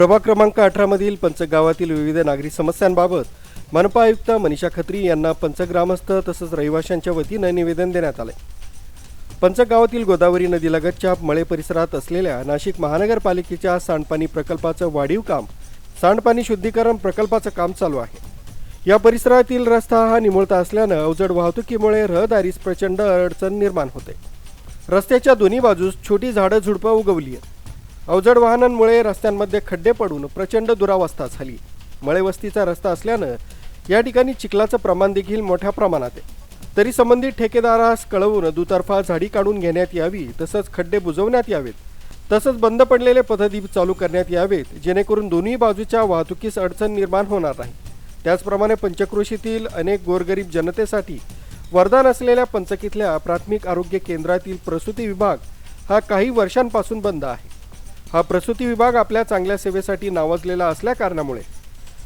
प्रभाग क्रमांक अठरामधील पंचगावातील विविध नागरी समस्यांबाबत मनपा आयुक्त मनीषा खत्री यांना पंचग्रामस्थ तसंच रहिवाशांच्या वतीनं निवेदन देण्यात आले पंचगावातील गोदावरी नदीलगतच्या मळे परिसरात असलेल्या नाशिक महानगरपालिकेच्या सांडपाणी प्रकल्पाचं वाढीव काम सांडपाणी शुद्धीकरण प्रकल्पाचं काम चालू आहे. या परिसरातील रस्ता हा निमुळता असल्यानं अवजड वाहतुकीमुळे रहदारीस प्रचंड अडचण निर्माण होते. रस्त्याच्या दोन्ही बाजूस छोटी झाडं झुडपं उगवली आहेत अवजड वाहनांमुळे रस्त्यांमध्ये खड्डे पडून प्रचंड दुरावस्था झाली. मळेवस्तीचा रस्ता असल्यानं या ठिकाणी चिखलाचं प्रमाण देखील मोठ्या प्रमाणात आहे. तरी संबंधित ठेकेदारास कळवून दुतर्फा झाडी काढून घेण्यात यावी तसंच खड्डे बुजवण्यात यावेत. तसंच बंद पडलेले पथदीप चालू करण्यात यावेत जेणेकरून दोन्ही बाजूच्या वाहतुकीस अडचण निर्माण होणार नाही. त्याचप्रमाणे पंचक्रोशीतील अनेक गोरगरीब जनतेसाठी वरदान असलेल्या पंचकीतल्या प्राथमिक आरोग्य केंद्रातील प्रसूती विभाग हा काही वर्षांपासून बंद आहे. हा प्रसूती विभाग आपल्या चांगल्या सेवेसाठी नावाजलेला असल्या कारणामुळे.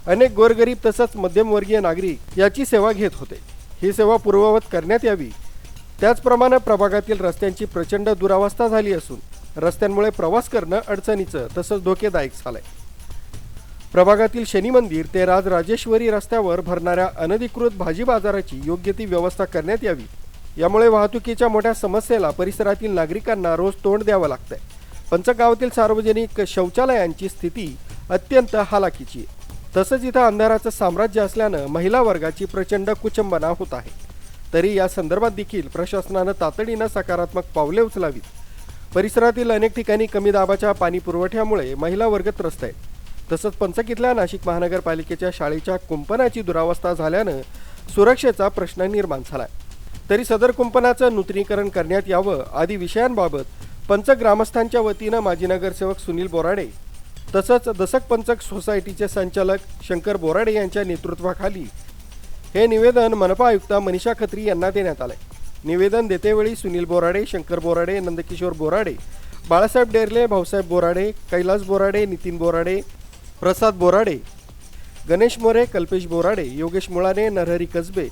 अनेक गोरगरीब तसंच मध्यमवर्गीय नागरिक याची सेवा घेत होते. ही सेवा पूर्ववत करण्यात यावी. त्याचप्रमाणे प्रभागातील रस्त्यांची प्रचंड दुरावस्था झाली असून रस्त्यांमुळे प्रवास करणं अडचणीचं तसंच धोकेदायक झालंय. प्रभागातील शनी मंदिर ते राजराजेश्वरी रस्त्यावर भरणाऱ्या अनधिकृत भाजी बाजाराची योग्य ती व्यवस्था करण्यात यावी. यामुळे वाहतुकीच्या मोठ्या समस्येला परिसरातील नागरिकांना रोज तोंड द्यावं लागतंय. पंचगावातील सार्वजनिक शौचालयांची स्थिती अत्यंत हालाकीची तसंच इथं अंधाराचं साम्राज्य असल्यानं महिला वर्गाची प्रचंड कुचंबना होत आहे. तरी या संदर्भात देखील प्रशासनानं तातडीनं सकारात्मक पावले उचलावीत. परिसरातील अनेक ठिकाणी कमी दाबाच्या पाणी पुरवठ्यामुळे महिला वर्ग त्रस्त आहे तसंच पंचकीतल्या नाशिक महानगरपालिकेच्या शाळेच्या कुंपणाची दुरावस्था झाल्यानं सुरक्षेचा प्रश्न निर्माण झालाय. तरी सदर कुंपणाचं नूतनीकरण करण्यात यावं आदी विषयांबाबत पंच ग्रामस्थांच्या वतीनं माजी नगरसेवक सुनील बोराडे तसंच दसक पंचक सोसायटीचे संचालक शंकर बोराडे यांच्या नेतृत्वाखाली हे निवेदन मनपा आयुक्त मनीषा खत्री यांना देण्यात आलंय. निवेदन देतेवेळी सुनील बोराडे शंकर बोराडे नंदकिशोर बोराडे बाळासाहेब डेरले भाऊसाहेब बोराडे कैलास बोराडे नितीन बोराडे प्रसाद बोराडे गणेश मोरे कल्पेश बोराडे योगेश मुळाने नरहरी कसबे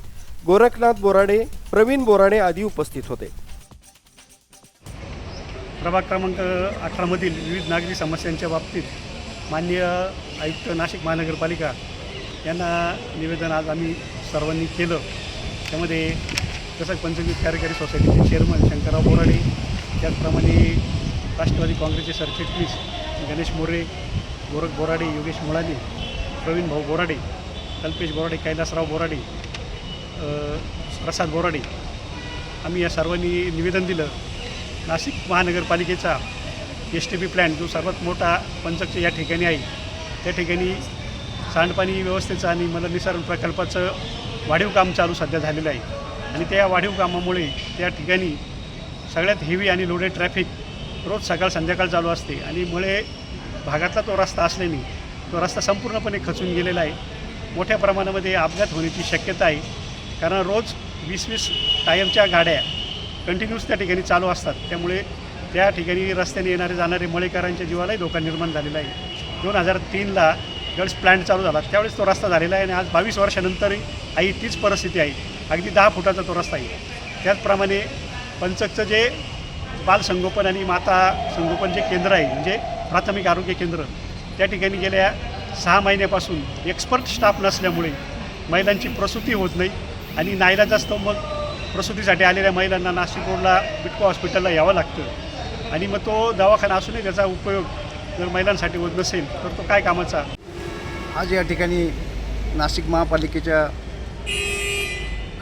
गोरखनाथ बोराडे प्रवीण बोराडे आदी उपस्थित होते. प्रभाग क्रमांक अठरामधील विविध नागरी समस्यांच्या बाबतीत माननीय आयुक्त नाशिक महानगरपालिका यांना निवेदन आज आम्ही सर्वांनी केलं. त्यामध्ये तसंच पंचवीस कार्यकारी सोसायटीचे चेअरमन शंकरराव बोराडे त्याचप्रमाणे राष्ट्रवादी काँग्रेसचे सरचिटणीस गणेश मोरे गोरख बोराडे योगेश मुळाने प्रवीण भाऊ बोराडे कल्पेश बोराडे कैलासराव बोराडे प्रसाद बोराडे. आम्ही या सर्वांनी निवेदन दिलं. नाशिक महानगरपालिकेचा एस टी पी प्लॅन्ट जो सर्वात मोठा पंचकचे या ठिकाणी आहे त्या ठिकाणी सांडपाणी व्यवस्थेचं आणि मलनिसारण प्रकल्पाचं वाढीव काम चालू सध्या झालेलं आहे. आणि त्या वाढीव कामामुळे त्या ठिकाणी सगळ्यात हेवी आणि लोडेड ट्रॅफिक रोज सकाळ संध्याकाळ चालू असते. आणि मुळे भागातला तो रस्ता असल्याने तो रस्ता संपूर्णपणे खचून गेलेला आहे. मोठ्या प्रमाणामध्ये अपघात होण्याची शक्यता आहे. कारण रोज वीस वीस टायमच्या गाड्या कंटिन्यूस त्या ठिकाणी चालू असतात. त्यामुळे त्या ठिकाणी रस्त्याने येणारे जाणारे मळेकरांच्या जीवालाही धोका निर्माण झालेला आहे. दोन हजार तीनला ज्यावेळेस प्लॅन्ट चालू झाला. त्यावेळेस तो रस्ता झालेला आहे आणि आज बावीस वर्षानंतरही आई तीच परिस्थिती आहे. अगदी दहा फुटाचा तो रस्ता आहे. त्याचप्रमाणे पंचकचं जे बालसंगोपन आणि माता संगोपन जे केंद्र आहे म्हणजे प्राथमिक आरोग्य केंद्र त्या ठिकाणी गेल्या सहा महिन्यापासून एक्सपर्ट स्टाफ नसल्यामुळे महिलांची प्रसूती होत नाही आणि नाईलाज असतो मग प्रसूतीसाठी आलेल्या महिलांना नाशिक रोडला बिटको हॉस्पिटलला यावं लागतं. आणि मग तो दवाखाना असूनही त्याचा उपयोग जर महिलांसाठी होत नसेल तर तो काय कामाचा? आज या ठिकाणी नाशिक महापालिकेच्या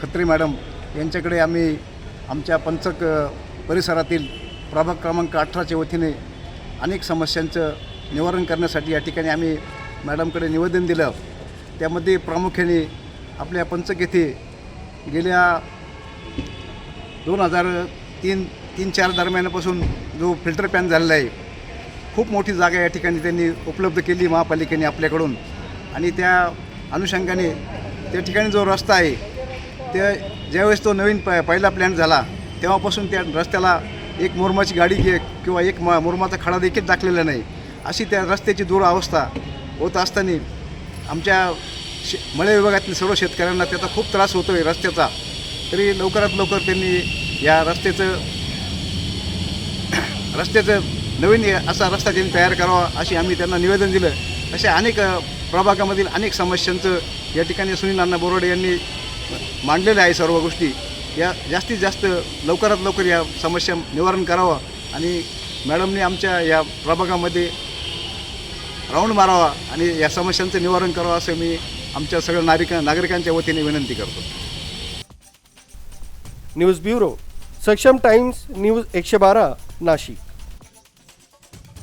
खत्री मॅडम यांच्याकडे आम्ही आमच्या पंचक परिसरातील प्रभाग क्रमांक अठराच्या वतीने अनेक समस्यांचं निवारण करण्यासाठी या ठिकाणी आम्ही मॅडमकडे निवेदन दिलं. त्यामध्ये प्रामुख्याने आपल्या पंचक येथे गेल्या दोन हजार तीन तीन चार दरम्यानापासून जो फिल्टर पॅन झालेला आहे खूप मोठी जागा या ठिकाणी त्यांनी उपलब्ध केली महापालिकेने आपल्याकडून. आणि त्या अनुषंगाने त्या ठिकाणी जो रस्ता आहे ते ज्यावेळेस तो नवीन प पहिला प्लॅन झाला तेव्हापासून त्या रस्त्याला एक मुरमाची गाडी घे किंवा एक म मुरमाचा खडा देखील टाकलेला नाही. अशी त्या रस्त्याची दुरावस्था होत असताना आमच्या शे मळे विभागातील सर्व शेतकऱ्यांना त्याचा खूप त्रास होतो आहे रस्त्याचा. तरी लवकरात लवकर त्यांनी या रस्त्याचं रस्त्याचं नवीन असा रस्ता त्यांनी तयार करावा अशी आम्ही त्यांना निवेदन दिलं. अशा अनेक प्रभागामधील अनेक समस्यांचं या ठिकाणी सुनील अण्णा बोरोडे यांनी मांडलेल्या आहे सर्व गोष्टी. या जास्तीत जास्त लवकरात लवकर या समस्या निवारण करावं आणि मॅडमने आमच्या या प्रभागामध्ये राऊंड मारावा आणि या समस्यांचं निवारण करावं असं मी आमच्या सगळ्या नागरिक नागरिकांच्या वतीने विनंती करतो. News bureau Saksham times news एकशे बारा नाशिक.